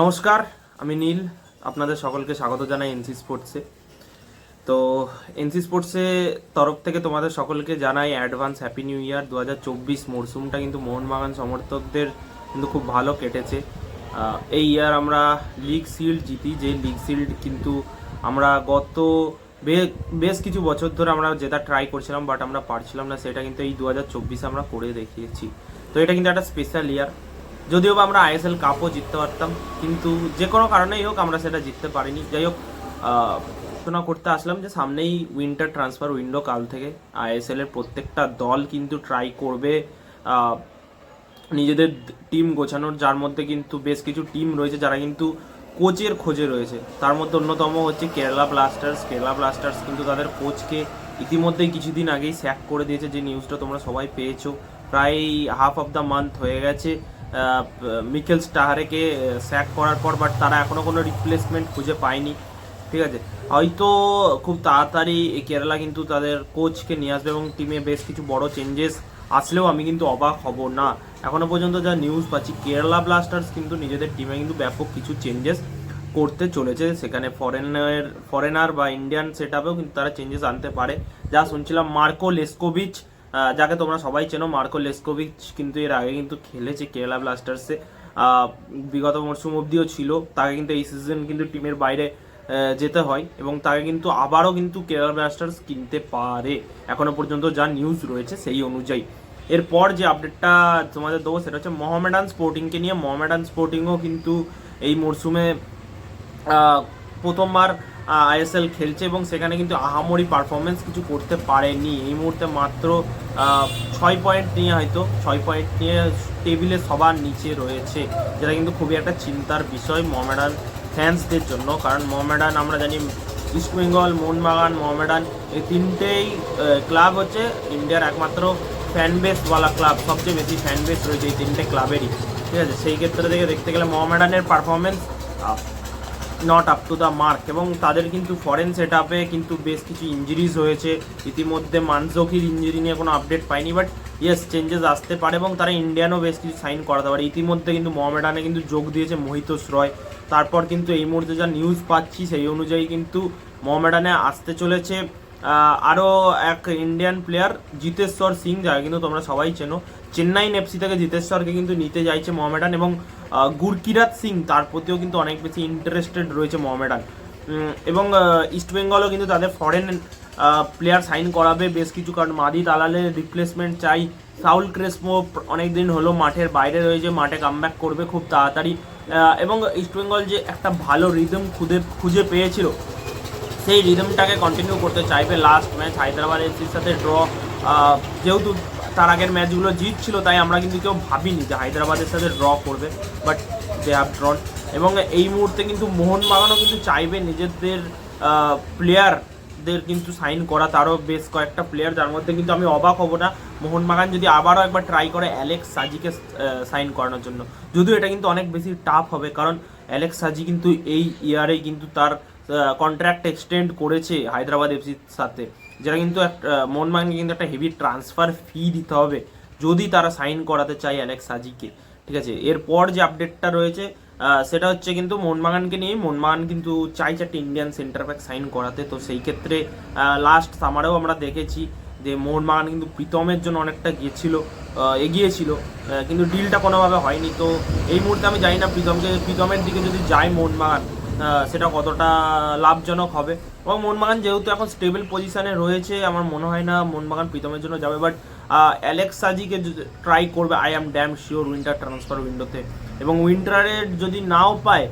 নমস্কার, আমি নীল। আপনাদের সকলকে স্বাগত জানাই এনসি স্পোর্টসে। তো এনসি স্পোর্টসে তরফ থেকে তোমাদের সকলকে জানাই অ্যাডভান্স হ্যাপি নিউ ইয়ার। দু হাজার চব্বিশ মরশুমটা কিন্তু মোহনবাগান সমর্থকদের কিন্তু খুব ভালো কেটেছে। এই ইয়ার আমরা লিগ শিল্ড জিতি। যে লিগ শিল্ড কিন্তু আমরা গত বেশ কিছু বছর ধরে আমরা যেটা ট্রাই করছিলাম বাট আমরা পারছিলাম না, সেটা কিন্তু এই দু হাজার চব্বিশে আমরা করে দেখিয়েছি। তো এটা কিন্তু একটা স্পেশাল ইয়ার যদিও বা আমরা আইএসএল কাপও জিততে পারতাম, কিন্তু যে কোনো কারণেই হোক আমরা সেটা জিততে পারিনি। যাই হোক আলোচনা করতে আসলাম যে সামনেই উইন্টার ট্রান্সফার উইন্ডো কাল থেকে। আইএসএল এর প্রত্যেকটা দল কিন্তু ট্রাই করবে নিজেদের টিম গোছানোর, যার মধ্যে কিন্তু বেশ কিছু টিম রয়েছে যারা কিন্তু কোচের খোঁজে রয়েছে। তার মধ্যে অন্যতম হচ্ছে কেরালা ব্লাস্টার্স কেরালা ব্লাস্টার্স কিন্তু তাদের কোচকে ইতিমধ্যেই কিছুদিন আগেই স্যাক করে দিয়েছে। যে নিউজটা তোমরা সবাই পেয়েছ। প্রায় হাফ অফ দ্য মান্থ হয়ে গেছে। আহ, মিকেল স্টাহারেকে স্যাক করার পর বাট তারা এখনও কোনো রিপ্লেসমেন্ট খুঁজে পায়নি। ঠিক আছে? হয়তো খুব তাড়াতাড়ি কেরালা কিন্তু তাদের কোচকে নিয়ে আসবে এবং টিমে বেশ কিছু বড় চেঞ্জেস আসলেও আমি কিন্তু অবাক হব না। এখনও পর্যন্ত যা নিউজ পাচ্ছি কেরালা ব্লাস্টার্স কিন্তু নিজেদের টিমে কিন্তু ব্যাপক কিছু চেঞ্জেস করতে চলেছে। সেখানে ফরেনের ফরেনার বা ইন্ডিয়ান সেট আপেও কিন্তু তারা চেঞ্জেস আনতে পারে। যা শুনছিলাম মার্কো লেসকোভিচ যাকে তোমরা সবাই চেনো, মার্কো লেসকোভিচ, কিন্তু এর আগে কিন্তু খেলেছে কেরালা ব্লাস্টার্সে। বিগত মরশুম অবধিও ছিল, তাকে কিন্তু এই সিজন কিন্তু টিমের বাইরে যেতে হয় এবং তাকে কিন্তু আবারও কিন্তু কেরালা ব্লাস্টার্স কিনতে পারে। এখনও পর্যন্ত যা নিউজ রয়েছে সেই অনুযায়ী। এরপর যে আপডেটটা তোমাদের দেবো সেটা হচ্ছে মোহামেডান স্পোর্টিংকে নিয়ে। মোহামেডান স্পোর্টিংও কিন্তু এই মরশুমে প্রথমবার আইএসএল খেলছে এবং সেখানে কিন্তু আহামরি পারফরমেন্স কিছু করতে পারেনি। এই মুহূর্তে মাত্র ছয় পয়েন্ট নিয়ে হয়তো, ছয় পয়েন্ট নিয়ে টেবিলে সবার নিচে রয়েছে, যেটা কিন্তু খুবই একটা চিন্তার বিষয় মোহামেডান ফ্যান্সদের জন্য। কারণ মোহামেডান, আমরা জানি ইস্ট বেঙ্গল মোহনবাগান মোহামেডান, এই তিনটেই ক্লাব হচ্ছে ইন্ডিয়ার একমাত্র ফ্যান বেসওয়ালা ক্লাব সবচেয়ে বেশি ফ্যান বেস রয়েছে এই তিনটে ক্লাবেরই ঠিক আছে? সেই ক্ষেত্রে থেকে দেখতে গেলে মোহামেডানের performance not up to the mark এবং তাদের কিন্তু ফরেন সেট আপে কিন্তু বেশ কিছু ইঞ্জুরিজ হয়েছে। ইতিমধ্যে মানজকির ইঞ্জুরি নিয়ে কোনো আপডেট পাইনি বাট ইয়েস চেঞ্জেস আসতে পারে এবং তারা ইন্ডিয়ানও বেশ কিছু সাইন করাতে পারে। ইতিমধ্যে কিন্তু মোহামেডানে কিন্তু যোগ দিয়েছে মোহিতোষ রয়। তারপর কিন্তু এই মুহূর্তে যা নিউজ পাচ্ছি, সেই অনুযায়ী কিন্তু মোহামেডানে আসতে চলেছে। আরও এক ইন্ডিয়ান প্লেয়ার জিতেশ্বর সিং, যাকে কিন্তু তোমরা সবাই চেনো। চেন্নাইন এফসি থেকে জিতেশ্বরকে কিন্তু নিতে চাইছে মোহামেডান এবং গুরকিরাত সিং, তার প্রতিও কিন্তু অনেক বেশি ইন্টারেস্টেড রয়েছে মোহামেডান। এবং ইস্ট বেঙ্গলও কিন্তু তাদের ফরেন প্লেয়ার সাইন করাবে বেশ কিছু, কারণ মাদি দালালের রিপ্লেসমেন্ট চাই। সাউল ক্রেসমো অনেকদিন হলো মাঠের বাইরে রয়েছে, মাঠে কামব্যাক করবে খুব তাড়াতাড়ি। এবং ইস্টবেঙ্গল যে একটা ভালো রিদম খুঁজে খুঁজে পেয়েছিল সেই রিদমটাকে কন্টিনিউ করতে চাইবে লাস্ট ম্যাচ হায়দ্রাবাদ এফসির সাথে ড্র যেহেতু তার আগের ম্যাচগুলো জিতছিল, তাই আমরা কিন্তু কেউ ভাবিনি যে হায়দ্রাবাদের সাথে ড্র করবে বাট দে হ্যাভ ড্রন এবং এই মুহূর্তে কিন্তু মোহনবাগানও কিন্তু চাইবে নিজেদের প্লেয়ারদের কিন্তু সাইন করা, তারও বেশ কয়েকটা প্লেয়ার যার মধ্যে কিন্তু আমি অবাক হব না। মোহনবাগান যদি আবারও একবার ট্রাই করে অ্যালেক্স সাজিকে সাইন করানোর জন্য। যদিও এটা কিন্তু অনেক বেশি টাফ হবে, কারণ অ্যালেক্স সাজি কিন্তু এই ইয়ারেই কিন্তু তার কন্ট্রাক্ট এক্সটেন্ড করেছে হায়দ্রাবাদ এফসির সাথে। যেটা কিন্তু একটা মোহনবাগানকে কিন্তু একটা হেভি ট্রান্সফার ফি দিতে হবে যদি তারা সাইন করাতে চায় অ্যালেক্স সাজিকে ঠিক আছে? এরপর যে আপডেটটা রয়েছে সেটা হচ্ছে কিন্তু মোহনবাগানকে নিয়ে মোহনবাগান কিন্তু চাইছে একটা ইন্ডিয়ান সেন্টার ব্যাক সাইন করাতে। তো সেই ক্ষেত্রে লাস্ট সামারেও আমরা দেখেছি যে মোহনবাগান কিন্তু প্রীতমের জন্য অনেকটা গিয়েছিল এগিয়েছিল কিন্তু ডিলটা কোনোভাবে হয়নি। তো এই মুহূর্তে আমি জানি না প্রীতমকে প্রীতমের দিকে যদি যায় মোহনবাগান সেটা কতটা লাভজনক হবে? এবং মোহনবাগান যেহেতু এখন স্টেবল পজিশনে রয়েছে, আমার মনে হয় না মোহনবাগান প্রীতমের জন্য যাবে। বাট অ্যালেক্স সাজিকে ট্রাই করবে I am damn sure winter transfer উইন্ডোতে এবং উইন্টারের যদি নাও পায়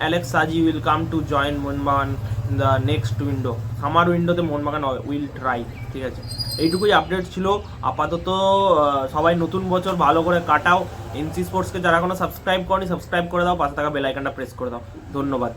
Alex Saji will come to join Mohun Bagan the next window summer উইন্ডোতে মোহনবাগান উইল ট্রাই ঠিক আছে? এইটুকুই আপডেট ছিল। আপাতত সবাই নতুন বছর ভালো করে কাটাও। এনসি স্পোর্টসকে যারা এখনও সাবস্ক্রাইব করেনি সাবস্ক্রাইব করে দাও। পাশে থাকা বেল আইকনটা প্রেস করে দাও। ধন্যবাদ।